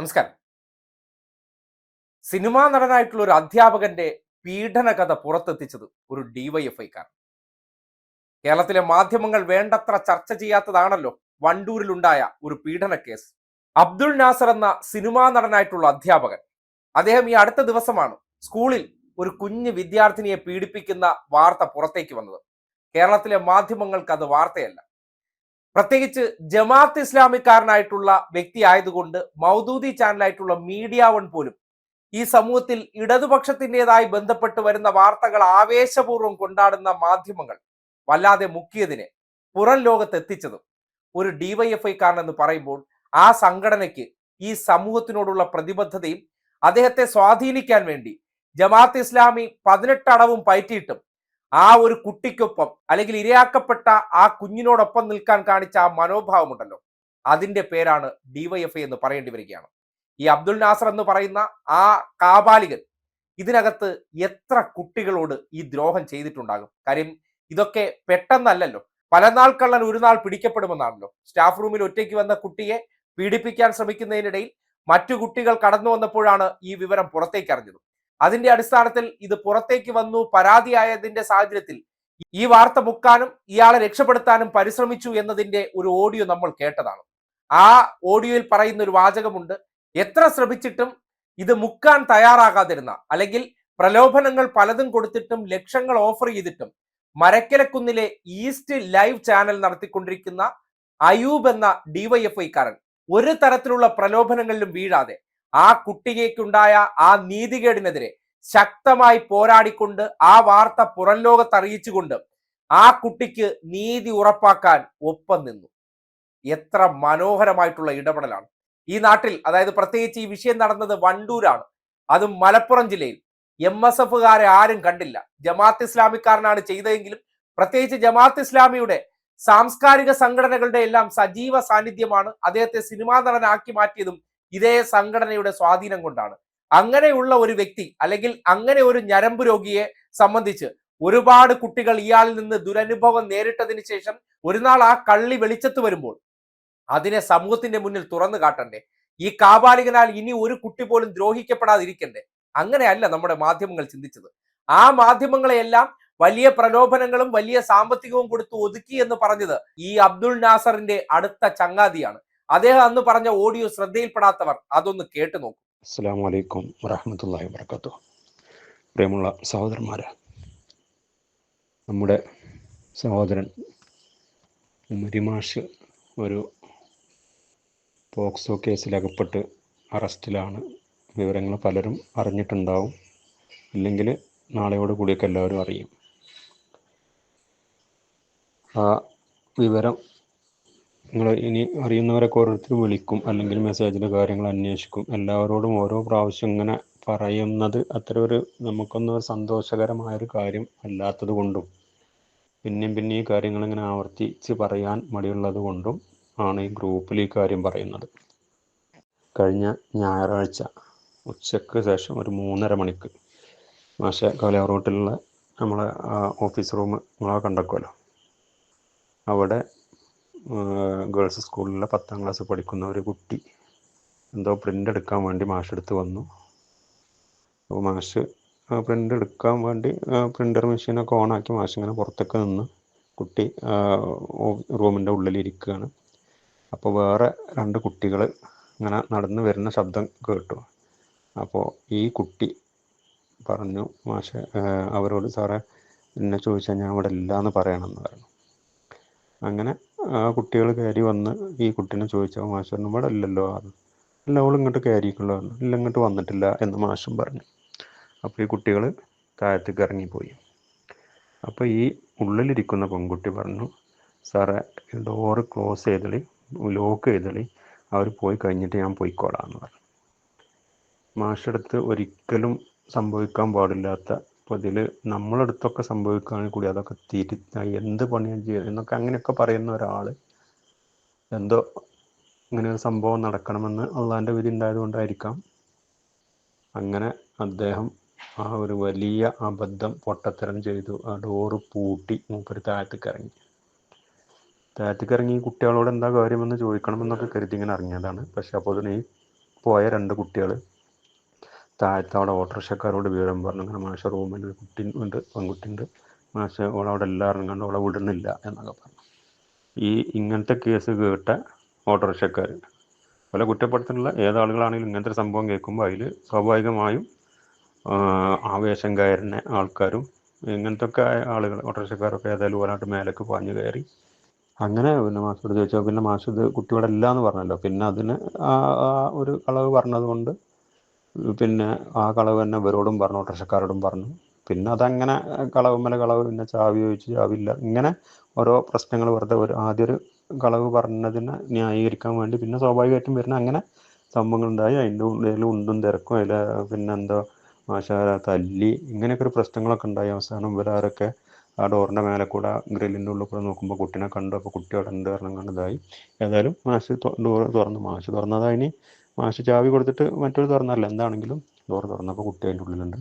നമസ്കാരം. സിനിമാ നടനായിട്ടുള്ള ഒരു അധ്യാപകന്റെ പീഡന കഥ പുറത്തെത്തിച്ചത് ഒരു ഡിവൈഎഫ്ഐക്കാർ കേരളത്തിലെ മാധ്യമങ്ങൾ വേണ്ടത്ര ചർച്ച ചെയ്യാത്തതാണല്ലോ വണ്ടൂരിലുണ്ടായ ഒരു പീഡന കേസ്. അബ്ദുൾ നാസർ എന്ന സിനിമാ നടനായിട്ടുള്ള അധ്യാപകൻ. അദ്ദേഹം ഈ അടുത്ത ദിവസമാണ് സ്കൂളിൽ ഒരു കുഞ്ഞ് വിദ്യാർത്ഥിനിയെ പീഡിപ്പിക്കുന്ന വാർത്ത പുറത്തേക്ക് വന്നത്. കേരളത്തിലെ മാധ്യമങ്ങൾക്ക് അത് വാർത്തയല്ല. പ്രത്യേകിച്ച് ജമാഅത്ത് ഇസ്ലാമിക്കാരനായിട്ടുള്ള വ്യക്തി ആയതുകൊണ്ട് മൗദൂദി ചാനലായിട്ടുള്ള മീഡിയ വൺ പോലും ഈ സമൂഹത്തിൽ ഇടതുപക്ഷത്തിന്റെതായി ബന്ധപ്പെട്ട് വരുന്ന വാർത്തകൾ ആവേശപൂർവം കൊണ്ടാടുന്ന മാധ്യമങ്ങൾ വല്ലാതെ മുക്കിയതിനെ പുറം ലോകത്തെത്തിച്ചതും ഒരു ഡിവൈഎഫ്ഐക്കാരനെന്ന് പറയുമ്പോൾ ആ സംഘടനയ്ക്ക് ഈ സമൂഹത്തിനോടുള്ള പ്രതിബദ്ധതയും അദ്ദേഹത്തെ സ്വാധീനിക്കാൻ വേണ്ടി ജമാഅത്ത് ഇസ്ലാമി പതിനെട്ടടവും പയറ്റിയിട്ടും ആ ഒരു കുട്ടിക്കൊപ്പം അല്ലെങ്കിൽ ഇരയാക്കപ്പെട്ട ആ കുഞ്ഞിനോടൊപ്പം നിൽക്കാൻ കാണിച്ച ആ മനോഭാവമുണ്ടല്ലോ. അതിന്റെ പേരാണ് ഡിവൈഎഫ്ഐ എന്ന് പറയേണ്ടി വരികയാണ്. ഈ അബ്ദുൽ നാസർ എന്ന് പറയുന്ന ആ കാബാലികൻ ഇതിനകത്ത് എത്ര കുട്ടികളോട് ഈ ദ്രോഹം ചെയ്തിട്ടുണ്ടാകും? കാര്യം ഇതൊക്കെ പെട്ടെന്നല്ലല്ലോ. പല നാൾ കള്ളൻ ഒരു നാൾ പിടിക്കപ്പെടുമെന്നാണല്ലോ. സ്റ്റാഫ് റൂമിൽ ഒറ്റയ്ക്ക് വന്ന കുട്ടിയെ പീഡിപ്പിക്കാൻ ശ്രമിക്കുന്നതിനിടയിൽ മറ്റു കുട്ടികൾ കടന്നു വന്നപ്പോഴാണ് ഈ വിവരം പുറത്തേക്ക് അറിഞ്ഞത്. അതിന്റെ അടിസ്ഥാനത്തിൽ ഇത് പുറത്തേക്ക് വന്നു പരാതിയായതിന്റെ സാഹചര്യത്തിൽ ഈ വാർത്ത മുക്കാനും ഇയാളെ രക്ഷപ്പെടുത്താനും പരിശ്രമിച്ചു എന്നതിന്റെ ഒരു ഓഡിയോ നമ്മൾ കേട്ടതാണ്. ആ ഓഡിയോയിൽ പറയുന്ന ഒരു വാചകമുണ്ട് എത്ര ശ്രമിച്ചിട്ടും ഇത് മുക്കാൻ തയ്യാറാകാതിരുന്ന അല്ലെങ്കിൽ പ്രലോഭനങ്ങൾ പലതും കൊടുത്തിട്ടും ലക്ഷങ്ങൾ ഓഫർ ചെയ്തിട്ടും മരക്കലക്കുന്നിലെ ഈസ്റ്റ് ലൈവ് ചാനൽ നടത്തിക്കൊണ്ടിരിക്കുന്ന അയൂബ് എന്ന ഡിവൈഎഫ്ഐക്കാരൻ ഒരു തരത്തിലുള്ള പ്രലോഭനങ്ങളിലും വീഴാതെ ആ കുട്ടികൾക്കുണ്ടായ ആ നീതികേടിനെതിരെ ശക്തമായി പോരാടിക്കൊണ്ട് ആ വാർത്ത പുറം ലോകത്ത് അറിയിച്ചുകൊണ്ട് ആ കുട്ടിക്ക് നീതി ഉറപ്പാക്കാൻ ഒപ്പം നിന്നു. എത്ര മനോഹരമായിട്ടുള്ള ഇടപെടലാണ്. ഈ നാട്ടിൽ അതായത് പ്രത്യേകിച്ച് ഈ വിഷയം നടന്നത് വണ്ടൂരാണ്. അതും മലപ്പുറം ജില്ലയിൽ. എം എസ് എഫുകാരെ ആരും കണ്ടില്ല. ജമാഅത്ത് ഇസ്ലാമിക്കാരനാണ് ചെയ്തതെങ്കിലും പ്രത്യേകിച്ച് ജമാഅത്ത് ഇസ്ലാമിയുടെ സാംസ്കാരിക സംഘടനകളുടെ എല്ലാം സജീവ സാന്നിധ്യമാണ് അദ്ദേഹത്തെ സിനിമാ നടനാക്കി മാറ്റിയതും ഇതേ സംഘടനയുടെ സ്വാധീനം കൊണ്ടാണ്. അങ്ങനെയുള്ള ഒരു വ്യക്തി അല്ലെങ്കിൽ അങ്ങനെ ഒരു ഞരമ്പ് രോഗിയെ സംബന്ധിച്ച് ഒരുപാട് കുട്ടികൾ ഇയാളിൽ നിന്ന് ദുരനുഭവം നേരിട്ടതിന് ശേഷം ഒരു നാൾ ആ കള്ളി വെളിച്ചത്ത് വരുമ്പോൾ അതിനെ സമൂഹത്തിന്റെ മുന്നിൽ തുറന്നു കാട്ടണ്ടേ? ഈ കാബാലികനാൽ ഇനി ഒരു കുട്ടി പോലും ദ്രോഹിക്കപ്പെടാതിരിക്കണ്ടേ? അങ്ങനെയല്ല നമ്മുടെ മാധ്യമങ്ങൾ ചിന്തിച്ചത്. ആ മാധ്യമങ്ങളെയെല്ലാം വലിയ പ്രലോഭനങ്ങളും വലിയ സാമ്പത്തികവും കൊടുത്ത് ഒതുക്കി എന്ന് പറഞ്ഞത് ഈ അബ്ദുൾ നാസറിന്റെ അടുത്ത ചങ്ങാതിയാണ്. അദ്ദേഹം അന്ന് പറഞ്ഞ ഓഡിയോ ശ്രദ്ധയിൽപ്പെടാത്തവർ അതൊന്ന് കേട്ടു നോക്കും. അസ്സാം വലൈക്കും വറഹമത്തല്ലാഹി സഹോദരന്മാരെ നമ്മുടെ സഹോദരൻ മരിമാഷ് ഒരു പോക്സോ കേസിൽ അകപ്പെട്ട് അറസ്റ്റിലാണ്. വിവരങ്ങൾ പലരും അറിഞ്ഞിട്ടുണ്ടാവും. ഇല്ലെങ്കിൽ നാളെയോട് കൂടിയൊക്കെ എല്ലാവരും അറിയും. ആ വിവരം നിങ്ങൾ ഇനി അറിയുന്നവരൊക്കെ ഓരോരുത്തർ വിളിക്കും അല്ലെങ്കിൽ മെസ്സേജിൽ കാര്യങ്ങൾ അന്വേഷിക്കും. എല്ലാവരോടും ഓരോ പ്രാവശ്യം ഇങ്ങനെ പറയുന്നത് അത്ര ഒരു നമുക്കൊന്നും ഒരു സന്തോഷകരമായൊരു കാര്യം അല്ലാത്തത് കൊണ്ടും പിന്നെയും പിന്നെ ഈ കാര്യങ്ങൾ ഇങ്ങനെ ആവർത്തിച്ച് പറയാൻ മടിയുള്ളത് കൊണ്ടും ആണ് ഈ ഗ്രൂപ്പിൽ ഈ കാര്യം പറയുന്നത്. കഴിഞ്ഞ ഞായറാഴ്ച ഉച്ചയ്ക്ക് ശേഷം ഒരു മൂന്നര മണിക്ക് മാഷ കലാ റോട്ടിലുള്ള നമ്മളെ ഓഫീസ് റൂം നിങ്ങളെ കണ്ടക്കുമല്ലോ അവിടെ ഗേൾസ് സ്കൂളിലെ പത്താം ക്ലാസ് പഠിക്കുന്ന ഒരു കുട്ടി എന്തോ പ്രിന്റ് എടുക്കാൻ വേണ്ടി മാഷെടുത്ത് വന്നു. അപ്പോൾ മാഷ് പ്രിന്റ് എടുക്കാൻ വേണ്ടി പ്രിന്റർ മെഷീനൊക്കെ ഓണാക്കി മാഷ് ഇങ്ങനെ പുറത്തൊക്കെ നിന്ന് കുട്ടി റൂമിന്റെ ഉള്ളിലിരിക്കുകയാണ് അപ്പോൾ വേറെ രണ്ട് കുട്ടികൾ ഇങ്ങനെ നടന്ന് വരുന്ന ശബ്ദം കേട്ടു. അപ്പോൾ ഈ കുട്ടി പറഞ്ഞു മാഷ് അവരോട് സാറേ എന്നെ ചോദിച്ചാൽ ഞാൻ ഇവിടെ ഇല്ല എന്ന് പറയണമെന്ന് പറഞ്ഞു. അങ്ങനെ ആ കുട്ടികൾ കയറി വന്ന് ഈ കുട്ടീനെ ചോദിച്ചാൽ മാഷ് പറഞ്ഞു ഇവിടെ ഇല്ലല്ലോ അല്ല അവൾ ഇങ്ങോട്ട് കയറിയിട്ടുള്ളൂ ഇല്ല ഇങ്ങോട്ട് വന്നിട്ടില്ല എന്ന് മാഷും പറഞ്ഞു. അപ്പോൾ ഈ കുട്ടികൾ താഴത്തേക്ക് ഇറങ്ങിപ്പോയി. അപ്പോൾ ഈ ഉള്ളിലിരിക്കുന്ന പെൺകുട്ടി പറഞ്ഞു സാറേ ഡോറ് ക്ലോസ് ചെയ്തളി ലോക്ക് ചെയ്തളി അവർ പോയി കഴിഞ്ഞിട്ട് ഞാൻ പോയിക്കോളാം എന്ന് പറഞ്ഞു. മാഷെടുത്ത് ഒരിക്കലും സംഭവിക്കാൻ പാടില്ലാത്ത അപ്പോൾ ഇതിൽ നമ്മളടുത്തൊക്കെ സംഭവിക്കുകയാണെങ്കിൽ കൂടി അതൊക്കെ തിരി എന്ത് പണിയാണ് ചെയ്യുക എന്നൊക്കെ അങ്ങനെയൊക്കെ പറയുന്ന ഒരാൾ എന്തോ ഇങ്ങനെ ഒരു സംഭവം നടക്കണമെന്ന് അള്ളാന്റെ വിധി ഉണ്ടായതുകൊണ്ടായിരിക്കാം. അങ്ങനെ അദ്ദേഹം ആ ഒരു വലിയ അബദ്ധം പൊട്ടത്തരം ചെയ്തു. ആ ഡോറ് പൂട്ടി മൂപ്പര് താഴത്തേക്ക് ഇറങ്ങി. താഴത്തേക്ക് ഇറങ്ങി കുട്ടികളോട് എന്താ കാര്യമെന്ന് ചോദിക്കണമെന്നൊക്കെ കരുതി ഇങ്ങനെ ഇറങ്ങിയതാണ്. പക്ഷെ അപ്പോൾ ഈ പോയ രണ്ട് കുട്ടികൾ താഴത്തെ അവിടെ ഓട്ടോറിക്ഷക്കാരോട് വിവരം പറഞ്ഞു. അങ്ങനെ മാഷ റൂമിൽ ഒരു കുട്ടി ഉണ്ട് പെൺകുട്ടി ഉണ്ട് മാഷ ഓളവിടെ എല്ലാവരും കണ്ട് ഓളെ വിടുന്നില്ല എന്നൊക്കെ പറഞ്ഞു. ഈ ഇങ്ങനത്തെ കേസ് കേട്ട ഓട്ടോറിക്ഷക്കാർ പല കുറ്റപ്പെടുത്തുന്നുള്ള ഏതാളുകളാണെങ്കിലും ഇങ്ങനത്തെ ഒരു സംഭവം കേൾക്കുമ്പോൾ അതിൽ സ്വാഭാവികമായും ആവേശം കയറുന്ന ആൾക്കാരും ഇങ്ങനത്തെ ഒക്കെ ആളുകൾ ഓട്ടോറിക്ഷക്കാരൊക്കെ ഏതായാലും ഒരാട്ട് മേലേക്ക് പാഞ്ഞു കയറി. അങ്ങനെ പിന്നെ മാഷോട് ചോദിച്ചാൽ പിന്നെ മാഷ് ഇത് കുട്ടിയോടെ എന്ന് പറഞ്ഞല്ലോ. പിന്നെ അതിന് ആ ഒരു കളവ് പറഞ്ഞത് കൊണ്ട് പിന്നെ ആ കളവ് തന്നെ ഇവരോടും പറഞ്ഞു ഓട്ടർഷക്കാരോടും പറഞ്ഞു. പിന്നെ അതങ്ങനെ കളവ് മേലെ കളവ് പിന്നെ ചാവി ചോദിച്ചു ചാവില്ല ഇങ്ങനെ ഓരോ പ്രശ്നങ്ങൾ വെറുതെ ഒരു ആദ്യ ഒരു കളവ് പറഞ്ഞതിനെ ന്യായീകരിക്കാൻ വേണ്ടി പിന്നെ സ്വാഭാവികമായിട്ടും വരുന്ന അങ്ങനെ സംഭവങ്ങളുണ്ടായി. അതിന്റെ ഉള്ളിൽ ഉണ്ടും തിരക്കും അതിൽ പിന്നെ എന്തോ മാഷാര തല്ലി ഇങ്ങനെയൊക്കെ ഒരു പ്രശ്നങ്ങളൊക്കെ ഉണ്ടായി അവസാനം. ഇവരാരൊക്കെ ആ ഡോറിന്റെ മേലെ കൂടെ ഗ്രില്ലിന്റെ ഉള്ളിൽ കൂടെ നോക്കുമ്പോൾ കുട്ടീനെ കണ്ടു. അപ്പോൾ കുട്ടി അവിടെ ഉണ്ട് കാരണം കണ്ടതായി ഏതായാലും മാഷ് ഡോർ തുറന്നു. മാഷ് തുറന്നതായിനി മാഷ് ചാവി കൊടുത്തിട്ട് മറ്റൊരു തുറന്നല്ല എന്താണെങ്കിലും ഡോർ തുറന്നപ്പോൾ കുട്ടി അതിന്റെ ഉള്ളിലുണ്ട്.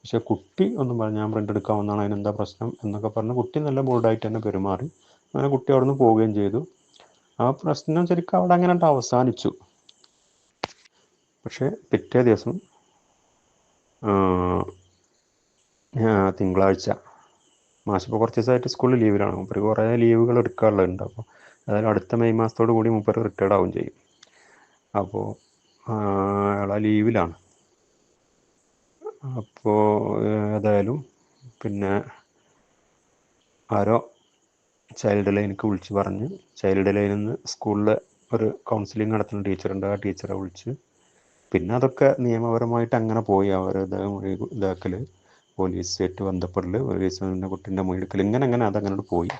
പക്ഷേ കുട്ടി ഒന്നും പറഞ്ഞു ഞാൻ പ്രിന്റ് എടുക്കാൻ വന്നാണ് അതിനെന്താ പ്രശ്നം? എന്നൊക്കെ പറഞ്ഞ് കുട്ടി നല്ല ബോൾഡായിട്ട് തന്നെ പെരുമാറി. അങ്ങനെ കുട്ടി അവിടെ നിന്ന് പോവുകയും ചെയ്തു. ആ പ്രശ്നം ശരിക്കും അവിടെ അങ്ങനെ അവസാനിച്ചു. പക്ഷേ പിറ്റേ ദിവസം തിങ്കളാഴ്ച മാഷിപ്പോൾ കുറച്ച് ദിവസമായിട്ട് സ്കൂളിൽ ലീവിലാണ് മൂപ്പര് കുറേ ലീവുകൾ എടുക്കാനുള്ളതുണ്ട് അപ്പോൾ അതായത് അടുത്ത മെയ് മാസത്തോടു കൂടി മൂപ്പർ റിട്ടയർഡ് ആവുകയും ചെയ്യും. അപ്പോൾ അയാൾ ലീവിലാണ്. അപ്പോൾ ഏതായാലും പിന്നെ ആരോ ചൈൽഡ് ലൈനിക്ക് വിളിച്ച് പറഞ്ഞ് ചൈൽഡ് ലൈനിൽ നിന്ന് സ്കൂളിൽ ഒരു കൗൺസിലിംഗ് നടത്തുന്ന ടീച്ചറുണ്ട്. ആ ടീച്ചറെ വിളിച്ച് പിന്നെ അതൊക്കെ നിയമപരമായിട്ട് അങ്ങനെ പോയി. അവരുടെ മൊഴി ഇതാക്കൽ പോലീസായിട്ട് ബന്ധപ്പെടൽ പോലീസ് കുട്ടീന്റെ മൊഴി എടുക്കൽ ഇങ്ങനെ അങ്ങനെ അതങ്ങനെ പോയി.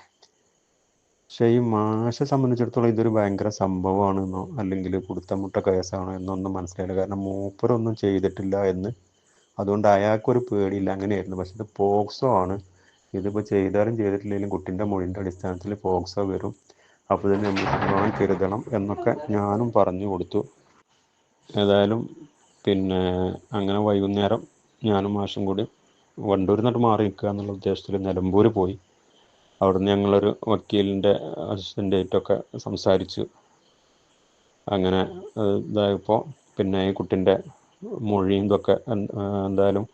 പക്ഷേ ഈ മാഷെ സംബന്ധിച്ചിടത്തോളം ഇതൊരു ഭയങ്കര സംഭവമാണെന്നോ അല്ലെങ്കിൽ കുടുത്തമുട്ട കേസാണോ എന്നൊന്നും മനസ്സിലായില്ല. കാരണം മൂപ്പരൊന്നും ചെയ്തിട്ടില്ല എന്ന്. അതുകൊണ്ട് അയാൾക്കൊരു പേടിയില്ല. അങ്ങനെയായിരുന്നു. പക്ഷെ ഇത് പോക്സോ ആണ്. ഇതിപ്പോൾ ചെയ്താലും ചെയ്തിട്ടില്ലെങ്കിലും കുട്ടിന്റെ മൊഴിന്റെ അടിസ്ഥാനത്തിൽ പോക്സോ വരും. അപ്പോൾ തന്നെ നമ്മൾ കരുതണം എന്നൊക്കെ ഞാനും പറഞ്ഞു കൊടുത്തു. ഏതായാലും പിന്നെ അങ്ങനെ വൈകുന്നേരം ഞാനും മാഷും കൂടി വണ്ടൂരിൽ നിന്നിട്ട് മാറി നിൽക്കുക എന്നുള്ള ഉദ്ദേശത്തിൽ നിലമ്പൂർ പോയി. അവിടുന്ന് ഞങ്ങളൊരു വക്കീലിന്റെ അസിസ്റ്റന്റായിട്ടൊക്കെ സംസാരിച്ചു. അങ്ങനെ ഇതായപ്പോൾ പിന്നെ ഈ കുട്ടിന്റെ മൊഴിയും ഇതൊക്കെ എന്തായാലും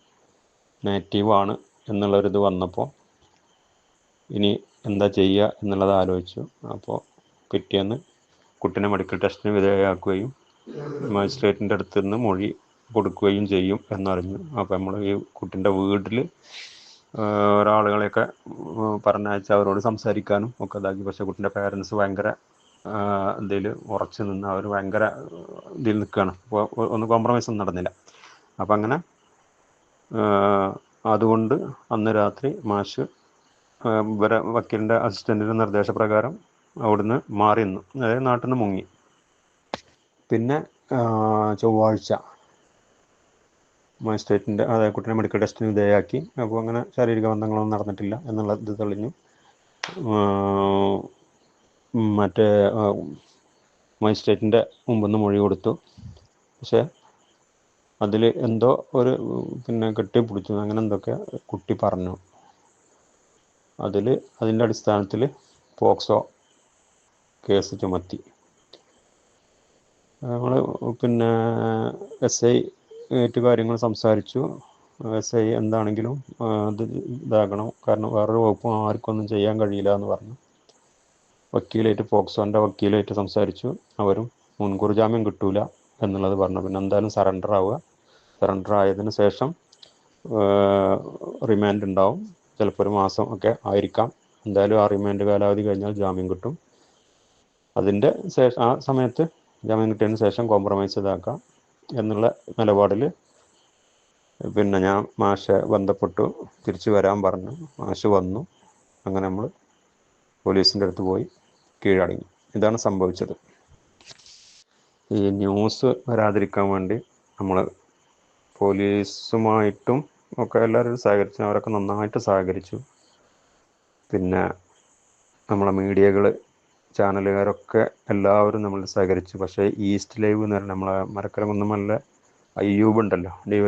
നേറ്റീവാണ് എന്നുള്ളൊരിത് വന്നപ്പോൾ ഇനി എന്താ ചെയ്യുക എന്നുള്ളത് ആലോചിച്ചു. അപ്പോൾ പിറ്റേന്ന് കുട്ടീനെ മെഡിക്കൽ ടെസ്റ്റിന് വിധേയമാക്കുകയും മജിസ്ട്രേറ്റിന്റെ അടുത്ത് നിന്ന് മൊഴി കൊടുക്കുകയും ചെയ്യും എന്നറിഞ്ഞു. അപ്പോൾ നമ്മൾ ഈ കുട്ടിന്റെ വീട്ടിൽ ഒരാളുകളെയൊക്കെ പറഞ്ഞയച്ച് അവരോട് സംസാരിക്കാനും ഒക്കെ ഇതാക്കി. പക്ഷെ കുട്ടിന്റെ പേരൻസ് ഭയങ്കര ഇതിൽ ഉറച്ചു നിന്ന് അവർ ഭയങ്കര ഇതിൽ നിൽക്കുകയാണ്. ഒന്നും കോംപ്രമൈസ് ഒന്നും നടന്നില്ല. അപ്പം അങ്ങനെ അതുകൊണ്ട് അന്ന് രാത്രി മാഷ് ഇവരെ വക്കീലിന്റെ അസിസ്റ്റന്റിന്റെ നിർദ്ദേശപ്രകാരം അവിടുന്ന് മാറി നിന്നു. അതായത് നാട്ടിൽ നിന്ന് മുങ്ങി. പിന്നെ ചൊവ്വാഴ്ച മജിസ്ട്രേറ്റിന്റെ അതായത് കുട്ടീനെ മെഡിക്കൽ ടെസ്റ്റിന് വിധേയമാക്കി അപ്പോൾ അങ്ങനെ ശാരീരിക ബന്ധങ്ങളൊന്നും നടന്നിട്ടില്ല എന്നുള്ള ഇത് തെളിഞ്ഞു. മറ്റേ മജിസ്ട്രേറ്റിന്റെ മുമ്പിൽ മൊഴി കൊടുത്തു. പക്ഷേ അതിൽ എന്തോ ഒരു പിന്നെ കെട്ടിപ്പിടിച്ചു. അങ്ങനെ എന്തൊക്കെ കുട്ടി പറഞ്ഞു. അതിൽ അതിന്റെ അടിസ്ഥാനത്തിൽ പോക്സോ കേസ് ചുമത്തി. നമ്മൾ പിന്നെ എസ് ഐ ആയിട്ട് കാര്യങ്ങൾ സംസാരിച്ചു. എസ് ഐ എന്താണെങ്കിലും അത് ഇത് ഇതാകണം. കാരണം വേറൊരു വകുപ്പും ആർക്കൊന്നും ചെയ്യാൻ കഴിയില്ല എന്ന് പറഞ്ഞു. വക്കീലായിട്ട് പോക്സോന്റെ വക്കീലായിട്ട് സംസാരിച്ചു. അവരും മുൻകൂർ ജാമ്യം കിട്ടൂല എന്നുള്ളത് പറഞ്ഞു. പിന്നെ എന്തായാലും സറണ്ടർ ആവുക. സറണ്ടർ ആയതിനു ശേഷം റിമാൻഡ് ഉണ്ടാവും. ചിലപ്പോൾ ഒരു മാസം ഒക്കെ ആയിരിക്കാം. എന്തായാലും ആ റിമാൻഡ് കാലാവധി കഴിഞ്ഞാൽ ജാമ്യം കിട്ടും. അതിന്റെ ശേഷം ആ സമയത്ത് ജാമ്യം കിട്ടിയതിന് ശേഷം കോംപ്രമൈസ് ഇതാക്കാം. എന്നുള്ള നിലപാടിൽ പിന്നെ ഞാൻ മാഷെ ബന്ധപ്പെട്ടു. തിരിച്ചു വരാൻ പറഞ്ഞു. മാഷ് വന്നു. അങ്ങനെ നമ്മൾ പോലീസിന്റെ അടുത്ത് പോയി കീഴടങ്ങി. ഇതാണ് സംഭവിച്ചത്. ഈ ന്യൂസ് വരാതിരിക്കാൻ വേണ്ടി നമ്മൾ പോലീസുമായിട്ടും ഒക്കെ എല്ലാവരും സഹകരിച്ചു അവരൊക്കെ നന്നായിട്ട് സഹകരിച്ചു. പിന്നെ നമ്മളെ മീഡിയകൾ ചാനലുകാരൊക്കെ എല്ലാവരും നമ്മൾ സഹകരിച്ചു. പക്ഷേ ഈസ്റ്റ് ലൈവ് എന്ന് പറഞ്ഞാൽ നമ്മളെ മരക്കര കുന്നമല്ല അയ്യൂബ് ഉണ്ടല്ലോ ഡി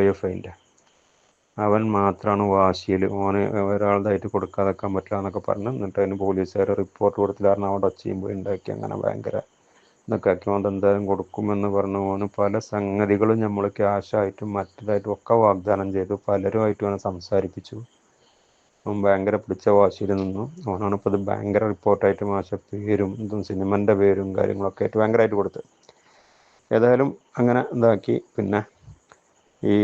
അവൻ മാത്രമാണ് വാശിയിൽ ഓന് കൊടുക്കാതെ കൊടുക്കാതെക്കാൻ പറ്റില്ല എന്നൊക്കെ പറഞ്ഞ് എന്നിട്ട് അതിന് പോലീസുകാർ റിപ്പോർട്ട് കൊടുത്തില്ല കാരണം അവിടെ പോയി ഉണ്ടാക്കി അങ്ങനെ ഭയങ്കര ഇതൊക്കെ അക്കൗണ്ട് എന്തായാലും കൊടുക്കുമെന്ന് പറഞ്ഞു. ഓന് പല സംഗതികളും നമ്മൾ ക്യാഷായിട്ടും മറ്റേതായിട്ടും ഒക്കെ വാഗ്ദാനം ചെയ്തു. പലരുമായിട്ടും അവനെ സംസാരിപ്പിച്ചു. അവൻ ഭയങ്കര പിടിച്ച വാശിയിൽ നിന്നു. അവനാണ് ഇപ്പോൾ ഇത് ഭയങ്കര റിപ്പോർട്ടായിട്ട് മാഷ പേരും ഇതും സിനിമന്റെ പേരും കാര്യങ്ങളൊക്കെ ആയിട്ട് ഭയങ്കരമായിട്ട് കൊടുത്ത്. ഏതായാലും അങ്ങനെ ഇതാക്കി. പിന്നെ ഈ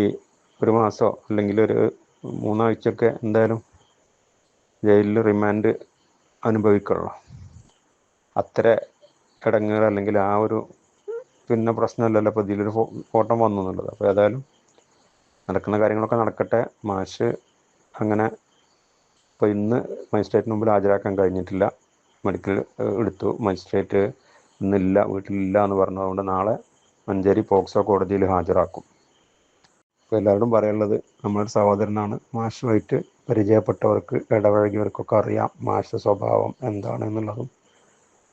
ഒരു മാസോ അല്ലെങ്കിൽ ഒരു മൂന്നാഴ്ചയൊക്കെ എന്തായാലും ജയിലിൽ റിമാൻഡ് അനുഭവിക്കുള്ളൂ. അത്ര കിടങ്ങുകൾ അല്ലെങ്കിൽ ആ ഒരു പിന്നെ പ്രശ്നമല്ലല്ലോ അപ്പോൾ ഇതിലൊരു ഫോട്ടോ വന്നു എന്നുള്ളത്. അപ്പോൾ ഏതായാലും നടക്കുന്ന കാര്യങ്ങളൊക്കെ നടക്കട്ടെ. മാഷ് അങ്ങനെ ഇപ്പോൾ ഇന്ന് മജിസ്ട്രേറ്റിന് മുമ്പിൽ ഹാജരാക്കാൻ കഴിഞ്ഞിട്ടില്ല. മെഡിക്കൽ എടുത്തു. മജിസ്ട്രേറ്റ് ഇന്നില്ല വീട്ടിലില്ല എന്ന് പറഞ്ഞതുകൊണ്ട് നാളെ മഞ്ചേരി പോക്സോ കോടതിയിൽ ഹാജരാക്കും. അപ്പോൾ എല്ലാവരോടും പറയാനുള്ളത് നമ്മളൊരു സഹോദരനാണ്. മാഷുമായിട്ട് പരിചയപ്പെട്ടവർക്ക് ഇടപഴകിയവർക്കൊക്കെ അറിയാം മാഷ സ്വഭാവം എന്താണ് എന്നുള്ളതും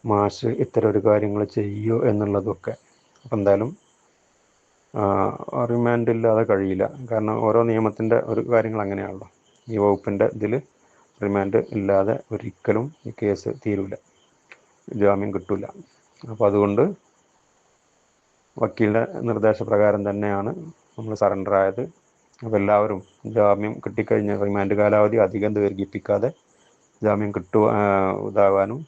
മാഷ് ഇത്തരം ഒരു കാര്യങ്ങൾ ചെയ്യോ എന്നുള്ളതൊക്കെ. അപ്പം എന്തായാലും റിമാൻഡ് ഇല്ലാതെ കഴിയില്ല. കാരണം ഓരോ നിയമത്തിന്റെ ഒരു കാര്യങ്ങൾ അങ്ങനെയാണല്ലോ. ഈ വകുപ്പിന്റെ ഇതിൽ റിമാൻഡ് ഇല്ലാതെ ഒരിക്കലും ഈ കേസ് തീരൂല. ജാമ്യം കിട്ടൂല. അപ്പോൾ അതുകൊണ്ട് വക്കീലിന്റെ നിർദ്ദേശപ്രകാരം തന്നെയാണ് നമ്മൾ സറണ്ടർ ആയത്. അപ്പോൾ എല്ലാവരും ജാമ്യം കിട്ടിക്കഴിഞ്ഞ റിമാൻഡ് കാലാവധി അധികം ദീർഘിപ്പിക്കാതെ ജാമ്യം കിട്ടുക ഇതാവാനും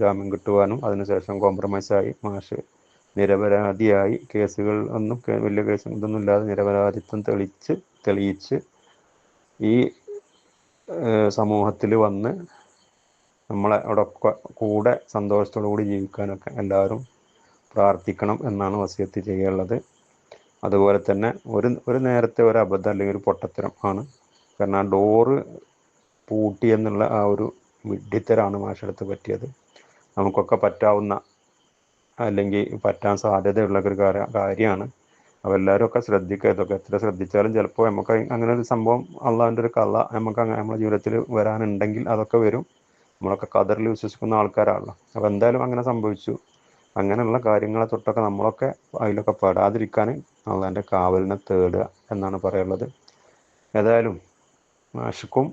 ജാമ്യം കിട്ടുവാനും അതിനുശേഷം കോംപ്രമൈസായി മാഷ് നിരപരാധിയായി കേസുകൾ ഒന്നും വലിയ കേസ് ഇതൊന്നും ഇല്ലാതെ നിരപരാധിത്വം തെളിച്ച് തെളിയിച്ച് ഈ സമൂഹത്തിൽ വന്ന് നമ്മളെ അവിടെ കൂടെ സന്തോഷത്തോടു കൂടി ജീവിക്കാനൊക്കെ എല്ലാവരും പ്രാർത്ഥിക്കണം എന്നാണ് വസിയത്ത് ചെയ്യാനുള്ളത് അതുപോലെ തന്നെ ഒരു ഒരു നേരത്തെ ഒരു അബദ്ധം അല്ലെങ്കിൽ ഒരു പൊട്ടത്തരം ആണ്. കാരണം ആ ഡോറ് പൂട്ടി എന്നുള്ള ആ ഒരു വിഡ്ഢിത്തരാണ് മാഷടുത്ത് പറ്റിയത്. നമുക്കൊക്കെ പറ്റാവുന്ന അല്ലെങ്കിൽ പറ്റാൻ സാധ്യതയുള്ള ഒരു കാര്യ- കാര്യമാണ്. അപ്പോൾ എല്ലാവരും ഒക്കെ ശ്രദ്ധിക്കുക ഇതൊക്കെ എത്ര ശ്രദ്ധിച്ചാലും ചിലപ്പോൾ നമുക്ക് അങ്ങനെ ഒരു സംഭവം അള്ളാഹിന്റെ ഒരു കള്ള നമുക്ക് അങ്ങനെ നമ്മുടെ ജീവിതത്തിൽ വരാനുണ്ടെങ്കിൽ അതൊക്കെ വരും. നമ്മളൊക്കെ കതറിൽ വിശ്വസിക്കുന്ന ആൾക്കാരാണല്ലോ. അപ്പോൾ എന്തായാലും അങ്ങനെ സംഭവിച്ചു. അങ്ങനെയുള്ള കാര്യങ്ങളെ തൊട്ടൊക്കെ നമ്മളൊക്കെ അതിലൊക്കെ പെടാതിരിക്കാൻ അള്ളാഹിന്റെ കാവലിനെ തേടുക എന്നാണ് പറയുള്ളത് ഏതായാലും മാഷക്കും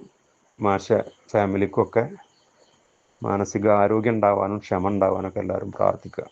മാഷ ഫാമിലിക്കും ഒക്കെ മാനസിക ആരോഗ്യം ഉണ്ടാവാനും ക്ഷമ ഉണ്ടാവാനൊക്കെ എല്ലാവരും പ്രാർത്ഥിക്കുക.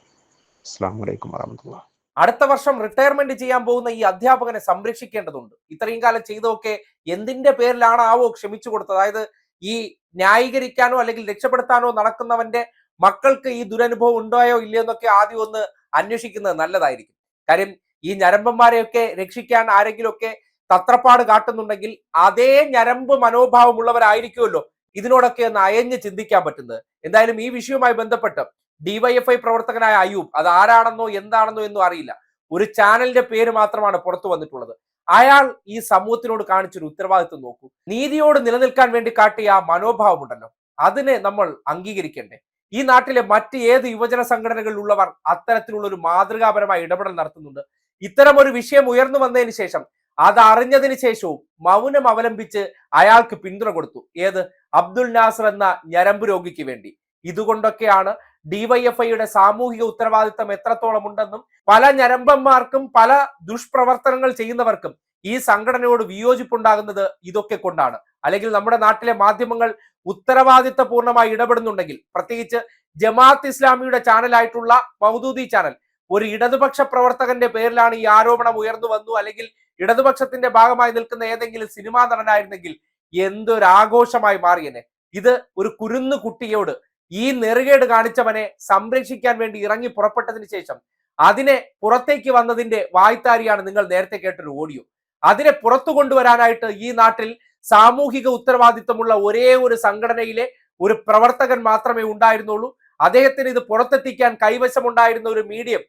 അസ്സാം വലൈക്കും വാഹമത്തുള്ള അടുത്ത വർഷം റിട്ടയർമെന്റ് ചെയ്യാൻ പോകുന്ന ഈ അധ്യാപകനെ സംരക്ഷിക്കേണ്ടതുണ്ട്. ഇത്രയും കാലം ചെയ്തതൊക്കെ എന്തിന്റെ പേരിലാണ് ആവോ ക്ഷമിച്ചു കൊടുത്തത്? അതായത് ഈ ന്യായീകരിക്കാനോ അല്ലെങ്കിൽ രക്ഷപ്പെടുത്താനോ നടക്കുന്നവന്റെ മക്കൾക്ക് ഈ ദുരനുഭവം ഉണ്ടായോ ഇല്ലയോ എന്നൊക്കെ ആദ്യം ഒന്ന് അന്വേഷിക്കുന്നത് നല്ലതായിരിക്കും. കാര്യം ഈ ഞരമ്പന്മാരെയൊക്കെ രക്ഷിക്കാൻ ആരെങ്കിലുമൊക്കെ തത്രപ്പാട് കാട്ടുന്നുണ്ടെങ്കിൽ അതേ ഞരമ്പ് മനോഭാവമുള്ളവരായിരിക്കുമല്ലോ ഇതിനോടൊക്കെ ഒന്ന് അയഞ്ഞ് ചിന്തിക്കാൻ പറ്റുന്നത്. എന്തായാലും ഈ വിഷയവുമായി ബന്ധപ്പെട്ട് ഡിവൈഎഫ്ഐ പ്രവർത്തകനായ അയൂബ് അത് ആരാണെന്നോ എന്താണെന്നോ എന്നും അറിയില്ല. ഒരു ചാനലിന്റെ പേര് മാത്രമാണ് പുറത്തു വന്നിട്ടുള്ളത്. അയാൾ ഈ സമൂഹത്തിനോട് കാണിച്ചൊരു ഉത്തരവാദിത്വം നോക്കൂ. നീതിയോട് നിലനിൽക്കാൻ വേണ്ടി കാട്ടിയ ആ മനോഭാവമുണ്ടല്ലോ. അതിനെ നമ്മൾ അംഗീകരിക്കണ്ടേ? ഈ നാട്ടിലെ മറ്റ് ഏത് യുവജന സംഘടനകളിലുള്ളവർ അത്തരത്തിലുള്ള ഒരു മാതൃകാപരമായ ഇടപെടൽ നടത്തുന്നുണ്ട്? ഇത്തരം ഒരു വിഷയം ഉയർന്നു വന്നതിന് ശേഷം അത് അറിഞ്ഞതിന് ശേഷവും മൗനം അവലംബിച്ച് അയാൾക്ക് പിന്തുണ കൊടുത്തു. ഏത്? അബ്ദുൽ നാസർ എന്ന ഞരമ്പ് രോഗിക്ക് വേണ്ടി. ഇതുകൊണ്ടൊക്കെയാണ് ഡിവൈഎഫ്ഐയുടെ സാമൂഹിക ഉത്തരവാദിത്തം എത്രത്തോളം ഉണ്ടെന്നും പല ഞരമ്പന്മാർക്കും പല ദുഷ്പ്രവർത്തനങ്ങൾ ചെയ്യുന്നവർക്കും ഈ സംഘടനയോട് വിയോജിപ്പുണ്ടാകുന്നത് ഇതൊക്കെ കൊണ്ടാണ്. അല്ലെങ്കിൽ നമ്മുടെ നാട്ടിലെ മാധ്യമങ്ങൾ ഉത്തരവാദിത്തപൂർണമായി ഇടപെടുന്നുണ്ടെങ്കിൽ പ്രത്യേകിച്ച് ജമാഅത്ത് ഇസ്ലാമിയുടെ ചാനലായിട്ടുള്ള മൗദൂദി ചാനൽ ഒരു ഇടതുപക്ഷ പ്രവർത്തകന്റെ പേരിലാണ് ഈ ആരോപണം ഉയർന്നു വന്നു അല്ലെങ്കിൽ ഇടതുപക്ഷത്തിന്റെ ഭാഗമായി നിൽക്കുന്ന ഏതെങ്കിലും സിനിമാ നടനായിരുന്നെങ്കിൽ എന്തൊരാഘോഷമായി മാറിയനെ. ഇത് ഒരു കുരുന്നു കുട്ടിയോട് ഈ നെറുകേട് കാണിച്ചവനെ സംരക്ഷിക്കാൻ വേണ്ടി ഇറങ്ങി പുറപ്പെട്ടതിന് ശേഷം അതിനെ പുറത്തേക്ക് വന്നതിന്റെ വായ്ത്താരിയാണ് നിങ്ങൾ നേരത്തെ കേട്ടൊരു ഓഡിയോ അതിനെ പുറത്തു കൊണ്ടുവരാനായിട്ട് ഈ നാട്ടിൽ സാമൂഹിക ഉത്തരവാദിത്തമുള്ള ഒരേ ഒരു സംഘടനയിലെ ഒരു പ്രവർത്തകൻ മാത്രമേ ഉണ്ടായിരുന്നുള്ളൂ. അദ്ദേഹത്തിന് ഇത് പുറത്തെത്തിക്കാൻ കൈവശമുണ്ടായിരുന്ന ഒരു മീഡിയം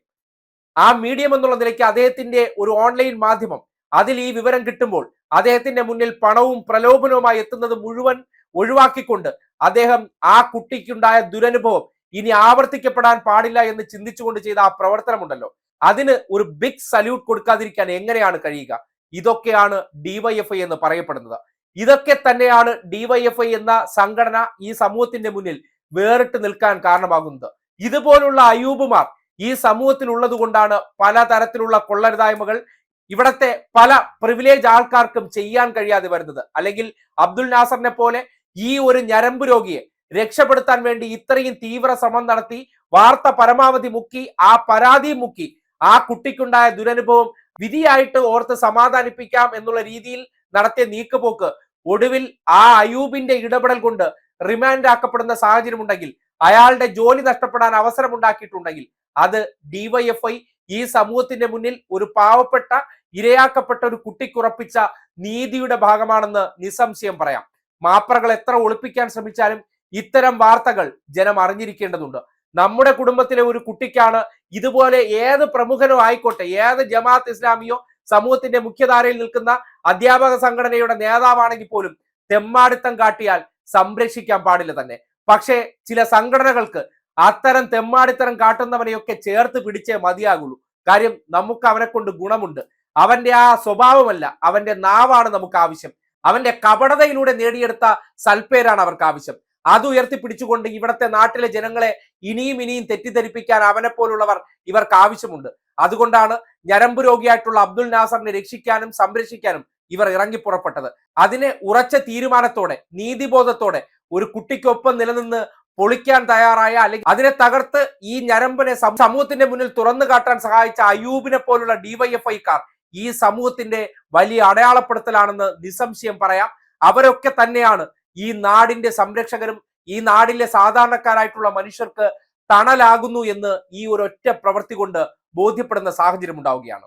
ആ മീഡിയം എന്നുള്ള നിലയ്ക്ക് അദ്ദേഹത്തിന്റെ ഒരു ഓൺലൈൻ മാധ്യമം. അതിൽ ഈ വിവരം കിട്ടുമ്പോൾ അദ്ദേഹത്തിന്റെ മുന്നിൽ പണവും പ്രലോഭനവുമായി എത്തുന്നത് മുഴുവൻ ഒഴിവാക്കിക്കൊണ്ട് അദ്ദേഹം ആ കുട്ടിക്കുണ്ടായ ദുരനുഭവം ഇനി ആവർത്തിക്കപ്പെടാൻ പാടില്ല എന്ന് ചിന്തിച്ചുകൊണ്ട് ചെയ്ത ആ പ്രവർത്തനമുണ്ടല്ലോ. അതിന് ഒരു ബിഗ് സല്യൂട്ട് കൊടുക്കാതിരിക്കാൻ എങ്ങനെയാണ് കഴിയുക? ഇതൊക്കെയാണ് ഡിവൈഎഫ്ഐ എന്ന് പറയപ്പെടുന്നത്. ഇതൊക്കെ തന്നെയാണ് ഡിവൈഎഫ്ഐ എന്ന സംഘടന ഈ സമൂഹത്തിന്റെ മുന്നിൽ വേറിട്ട് നിൽക്കാൻ കാരണമാകുന്നത്. ഇതുപോലുള്ള അയൂബുമാർ ഈ സമൂഹത്തിൽ ഉള്ളത് കൊണ്ടാണ് പലതരത്തിലുള്ള കൊള്ളരുതായ്മകൾ ഇവിടത്തെ പല പ്രിവിലേജ് ആൾക്കാർക്കും ചെയ്യാൻ കഴിയാതെ വരുന്നത്. അല്ലെങ്കിൽ അബ്ദുൽ നാസറിനെ പോലെ ഈ ഒരു ഞരമ്പ് രോഗിയെ രക്ഷപ്പെടുത്താൻ വേണ്ടി ഇത്രയും തീവ്ര ശ്രമം നടത്തി വാർത്ത പരമാവധി മുക്കി ആ പരാതി മുക്കി ആ കുട്ടിക്കുണ്ടായ ദുരനുഭവം വിധിയായിട്ട് ഓർത്ത് സമാധാനിപ്പിക്കാം എന്നുള്ള രീതിയിൽ നടത്തിയ നീക്കുപോക്ക് ഒടുവിൽ ആ അയൂബിന്റെ ഇടപെടൽ കൊണ്ട് റിമാൻഡ് ആക്കപ്പെടുന്ന സാഹചര്യം ഉണ്ടെങ്കിൽ അയാളുടെ ജോലി നഷ്ടപ്പെടാൻ അവസരമുണ്ടാക്കിയിട്ടുണ്ടെങ്കിൽ അത് ഡിവൈഎഫ്ഐ ഈ സമൂഹത്തിന്റെ മുന്നിൽ ഒരു പാവപ്പെട്ട ഇരയാക്കപ്പെട്ട ഒരു കുട്ടിക്കുറപ്പിച്ച നീതിയുടെ ഭാഗമാണെന്ന് നിസ്സംശയം പറയാം. മാപ്രകൾ എത്ര ഒളിപ്പിക്കാൻ ശ്രമിച്ചാലും ഇത്തരം വാർത്തകൾ ജനം അറിഞ്ഞിരിക്കേണ്ടതുണ്ട്. നമ്മുടെ കുടുംബത്തിലെ ഒരു കുട്ടിക്കാണ് ഇതുപോലെ ഏത് പ്രമുഖനോ ആയിക്കോട്ടെ ഏത് ജമാഅത്ത് ഇസ്ലാമിയോ സമൂഹത്തിന്റെ മുഖ്യധാരയിൽ നിൽക്കുന്ന അധ്യാപക സംഘടനയുടെ നേതാവാണെങ്കിൽ പോലും തെമ്മാടിത്തം കാട്ടിയാൽ സംരക്ഷിക്കാൻ പാടില്ല തന്നെ. പക്ഷേ ചില സംഘടനകൾക്ക് അത്തരം തെമ്മാടിത്തരം കാട്ടുന്നവനെയൊക്കെ ചേർത്ത് പിടിച്ചേ മതിയാകുള്ളൂ. കാര്യം നമുക്ക് അവനെ കൊണ്ട് ഗുണമുണ്ട്. അവന്റെ ആ സ്വഭാവമല്ല അവന്റെ നാവാണ് നമുക്ക് ആവശ്യം. അവന്റെ കപടതയിലൂടെ നേടിയെടുത്ത സൽപ്പേരാണ് അവർക്ക് ആവശ്യം. അത് ഉയർത്തിപ്പിടിച്ചുകൊണ്ട് ഇവിടത്തെ നാട്ടിലെ ജനങ്ങളെ ഇനിയും ഇനിയും തെറ്റിദ്ധരിപ്പിക്കാൻ അവനെ പോലുള്ളവർ ഇവർക്ക് ആവശ്യമുണ്ട്. അതുകൊണ്ടാണ് ഞരമ്പ് രോഗിയായിട്ടുള്ള അബ്ദുൽ നാസറിനെ രക്ഷിക്കാനും സംരക്ഷിക്കാനും ഇവർ ഇറങ്ങി പുറപ്പെട്ടത്. അതിനെ ഉറച്ച തീരുമാനത്തോടെ നീതിബോധത്തോടെ ഒരു കുട്ടിക്കൊപ്പം നിലനിന്ന് പൊളിക്കാൻ തയ്യാറായ അല്ലെങ്കിൽ അതിനെ തകർത്ത് ഈ ഞരമ്പിനെ സമൂഹത്തിന്റെ മുന്നിൽ തുറന്നു കാട്ടാൻ സഹായിച്ച അയൂബിനെ പോലുള്ള ഡിവൈഎഫ്ഐക്കാർ ഈ സമൂഹത്തിന്റെ വലിയ അടയാളപ്പെടുത്തലാണെന്ന് നിസ്സംശയം പറയാം. അവരൊക്കെ തന്നെയാണ് ഈ നാടിന്റെ സംരക്ഷകരും ഈ നാടിലെ സാധാരണക്കാരായിട്ടുള്ള മനുഷ്യർക്ക് തണലാകുന്നു എന്ന് ഈ ഒരൊറ്റ പ്രവൃത്തി കൊണ്ട് ബോധ്യപ്പെടുന്ന സാഹചര്യം ഉണ്ടാവുകയാണ്.